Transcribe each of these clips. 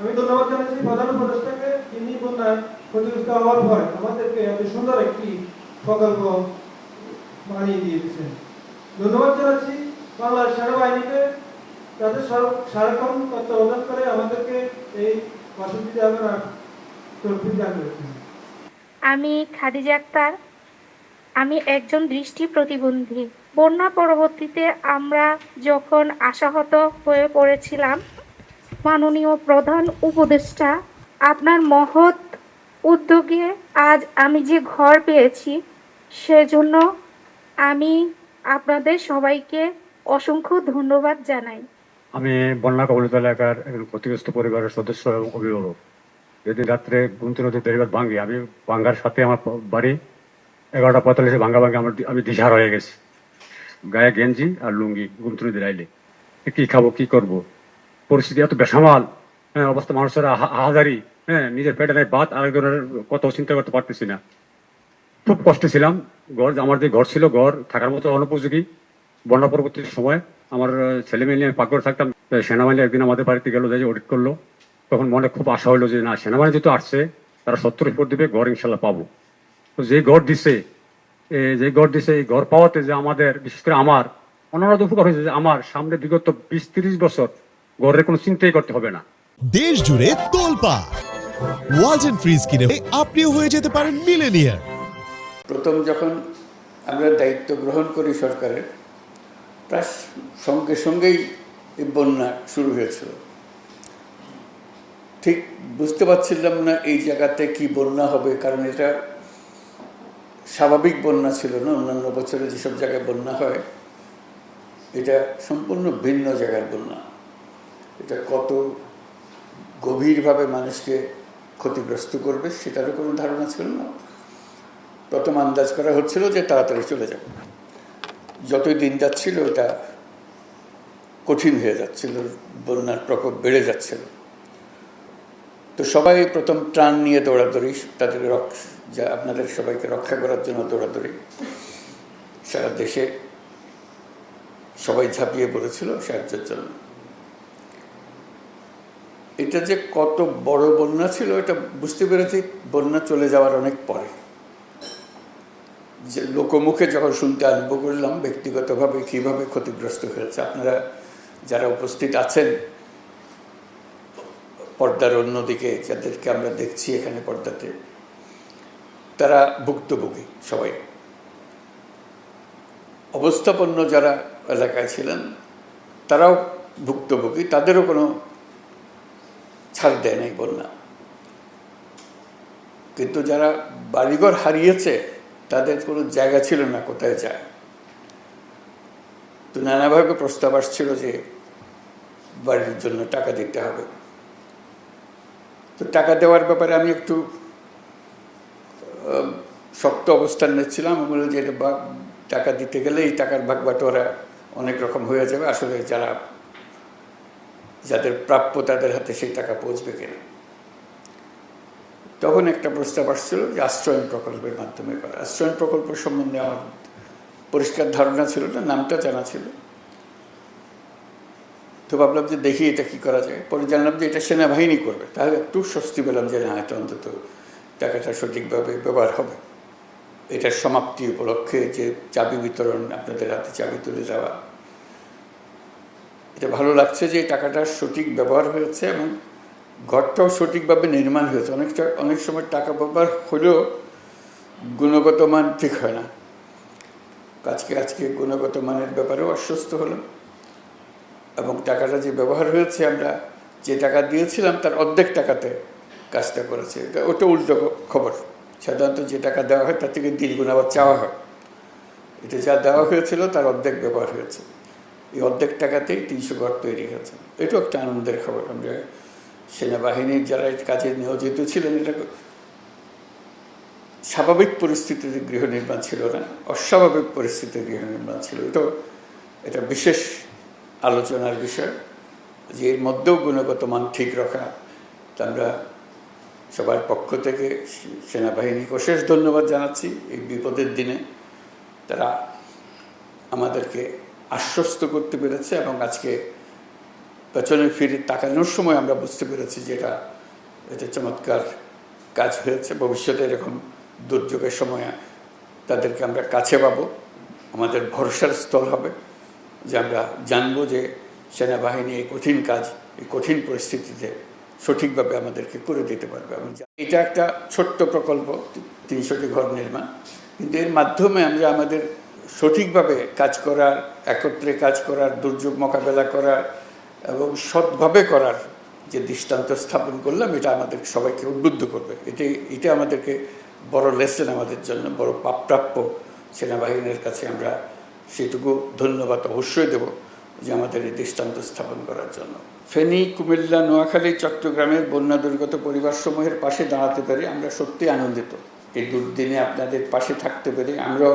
আমি ধন্যবাদ জানাচ্ছি প্রধান উপদেষ্টাকে তিনি বন্যায় ক্ষতিগ্রস্ত হওয়ার পর আমাদেরকে এত সুন্দর একটি প্রকল্প বানিয়ে দিয়েছেন। ধন্যবাদ জানাচ্ছি বাংলার সেনাবাহিনীকে তাদের সর- সারাক্ষণ তত্ত্বাবধান করে আমাদেরকে এই বাসন্তী যাবেন তরফি দান করেছেন। আমি খাদিজা আক্তার। আমি একজন দৃষ্টি প্রতিবন্ধী। বন্যা পরবর্তীতে আমরা যখন আশাহত হয়ে পড়েছিলাম মাননীয় প্রধান উপদেষ্টা, আপনার মহৎ উদ্যোগে আজ আমি যে ঘর পেয়েছি, সেজন্য আমি আপনাদের সবাইকে অসংখ্য ধন্যবাদ জানাই। আমি বন্যা কবলিত এলাকার একজন ক্ষতিগ্রস্ত পরিবারের সদস্য এবং অভিভাবক। যেদিন রাত্রে গুমতি নদীর বেড়িবাদ ভাঙ্গি আমি ভাঙ্গার সাথে আমার বাড়ি এগারোটা পঁয়তাল্লিশে ভাঙ্গা ভাঙ্গি আমার আমি দিশার হয়ে গেছি। গায়ে গেঞ্জি আর লুঙ্গি গুমতি নদীর আইলে। কি খাব, কি করব? পরিস্থিতি এত বেসামাল হ্যাঁ অবস্থা মানুষের আহাজারি হ্যাঁ নিজের পেটে নেই বাদ আরেকজনের কথাও চিন্তা করতে পারতেছি না। খুব কষ্টে ছিলাম, ঘর, আমার যে ঘর ছিল, ঘর থাকার মতো অনুপযোগী। বন্যা পরবর্তী সময় আমার ছেলে মেয়ে নিয়ে পাকড় থাকতাম সেনাবাহিনী একদিন আমাদের বাড়িতে গেল যাই অডিট করল। তখন মনে খুব আশা হলো যে, না, সেনাবাহিনী যেহেতু আসছে, তারা সত্তর রিপোর্ট দিবে, ঘর ইনশাল্লাহ পাবো। তো যে ঘর দিছে যে ঘর দিছে, এই ঘর পাওয়াতে যে আমাদের, বিশেষ করে আমার অন্যান্য উপকার হয়েছে যে আমার সামনে বিগত বিশ তিরিশ বছর ঘরের কোনো চিন্তাই করতে হবে না। দেশ জুড়ে তোলপা ওয়ালটন ফ্রিজ কিনে আপনিও হয়ে যেতে পারেন মিলেনিয়ার প্রথম যখন আমরা দায়িত্ব গ্রহণ করি সরকারের প্রায় সঙ্গে সঙ্গেই এই বন্যা শুরু হয়েছিল। ঠিক বুঝতে পারছিলাম না এই জায়গাতে কি বন্যা হবে কারণ এটা স্বাভাবিক বন্যা ছিল না অন্যান্য বছরে যেসব জায়গায় বন্যা হয় এটা সম্পূর্ণ ভিন্ন জায়গার বন্যা। এটা কত গভীরভাবে মানুষকে ক্ষতিগ্রস্ত করবে সেটারও কোনো ধারণা ছিল না। প্রথম আন্দাজ করা হচ্ছিল যে তাড়াতাড়ি চলে যাবে। যতই দিন যাচ্ছিল, এটা কঠিন হয়ে যাচ্ছিল, বন্যার প্রকোপ বেড়ে যাচ্ছিল। তো সবাই প্রথম ত্রাণ নিয়ে দৌড়াদৌড়ি, তাদের যা আপনাদের সবাইকে রক্ষা করার জন্য দৌড়াদৌড়ি। সারা দেশে সবাই ঝাঁপিয়ে পড়েছিল সাহায্যের জন্য। এটা যে কত বড় বন্যা ছিল, এটা বুঝতে পেরেছি, বন্যা চলে যাওয়ার অনেক পরে। যে লোকমুখে যখন শুনতে আরম্ভ করলাম, ব্যক্তিগতভাবে কীভাবে ক্ষতিগ্রস্ত হয়েছে, আপনারা যারা উপস্থিত আছেন, পর্দার অন্যদিকে যাদেরকে আমরা দেখছি এখানে পর্দাতে, তারা ভুক্তভোগী সবাই। অবস্থাপন্ন যারা এলাকায় ছিলেন, তারাও ভুক্তভোগী, তাদেরও কোনো ছাড় দেয় নাই বন্যা কিন্তু যারা বাড়িঘর হারিয়েছে, তাদের কোনো জায়গা ছিল না কোথায় যায়। তো নানাভাবে প্রস্তাব আসছিল যে বাড়ির জন্য টাকা দিতে হবে। তো টাকা দেওয়ার ব্যাপারে আমি একটু শক্ত অবস্থান নিচ্ছিলাম। বললাম যে এটা টাকা দিতে গেলে এই টাকার ভাগ বাটোয়ারা অনেক রকম হয়ে যাবে। আসলে যারা যাদের প্রাপ্য তাদের হাতে সেই টাকা পৌঁছবে কিনা। তখন একটা প্রস্তাব আসছিল যে আশ্রয়ণ প্রকল্পের মাধ্যমে করা। আশ্রয়ণ প্রকল্প সম্বন্ধে আমার পরিষ্কার ধারণা ছিল না, নামটা জানা ছিল। তো ভাবলাম যে দেখি এটা কি করা যায়। পরে জানলাম যে এটা সেনাবাহিনী করবে। তাহলে একটু স্বস্তি পেলাম যে না, এটা অন্তত টাকাটা সঠিকভাবে ব্যবহার হবে। এটার সমাপ্তি উপলক্ষে যে চাবি বিতরণ, আপনাদের হাতে চাবি তুলে দেওয়া এটা ভালো লাগছে যে এই টাকাটার সঠিক ব্যবহার হয়েছে এবং ঘরটাও সঠিকভাবে নির্মাণ হয়েছে। অনেকটা অনেক সময় টাকা ব্যবহার হলেও গুণগত মান ঠিক হয় না। আজকে আজকে গুণগত মানের ব্যাপারেও আশ্বস্ত হলাম এবং টাকাটা যে ব্যবহার হয়েছে আমরা যে টাকা দিয়েছিলাম তার অর্ধেক টাকাতে কাজটা করেছে। এটা ওটা উল্টো খবর। সাধারণত যে টাকা দেওয়া হয় তার থেকে দ্বিগুণ আবার চাওয়া হয়। এটা যা দেওয়া হয়েছিল তার অর্ধেক ব্যবহার হয়েছে। এই অর্ধেক টাকাতেই তিনশো ঘর তৈরি হয়েছে। এটাও একটা আনন্দের খবর। আমরা সেনাবাহিনীর যারা কাজে নিয়োজিত ছিলেন, এটা স্বাভাবিক পরিস্থিতিতে গৃহ নির্মাণ ছিল না, অস্বাভাবিক পরিস্থিতিতে গৃহ নির্মাণ ছিল। এটাও এটা বিশেষ আলোচনার বিষয় যে এর মধ্যেও গুণগত মান ঠিক রাখা। আমরা সবার পক্ষ থেকে সেনাবাহিনীকে অশেষ ধন্যবাদ জানাচ্ছি। এই বিপদের দিনে তারা আমাদেরকে আশ্বস্ত করতে পেরেছে এবং আজকে পেছনে ফিরে তাকানোর সময় আমরা বুঝতে পেরেছি যে এটা এটা চমৎকার কাজ হয়েছে। ভবিষ্যতে এরকম দুর্যোগের সময় তাদেরকে আমরা কাছে পাবো। আমাদের ভরসার স্থল হবে যে আমরা জানব যে সেনাবাহিনী এই কঠিন কাজ, এই কঠিন পরিস্থিতিতে সঠিকভাবে আমাদেরকে করে দিতে পারবে এবং এটা একটা ছোট্ট প্রকল্প, তিনশোটি ঘর নির্মাণ। কিন্তু এর মাধ্যমে আমরা আমাদের সঠিকভাবে কাজ করার, একত্রে কাজ করার, দুর্যোগ মোকাবেলা করার এবং সৎভাবে করার যে দৃষ্টান্ত স্থাপন করলাম, এটা আমাদের সবাইকে উদ্বুদ্ধ করবে। এটাই এটা আমাদেরকে বড় লেসেন আমাদের জন্য, বড় প্রাপ্য সেনাবাহিনীর কাছে আমরা সেটুকু ধন্যবাদ অবশ্যই দেব যে আমাদের এই দৃষ্টান্ত স্থাপন করার জন্য। ফেনী, কুমিল্লা, নোয়াখালী, চট্টগ্রামের বন্যা দুর্গত পরিবারসমূহের পাশে দাঁড়াতে পেরে আমরা সত্যি আনন্দিত। এই দুর্দিনে আপনাদের পাশে থাকতে পেরে আমরাও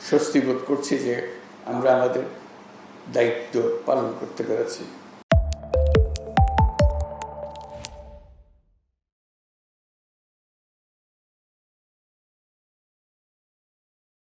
স্বস্তি বোধ করছি যে আমরা আমাদের দায়িত্ব পালন করতে পেরেছি।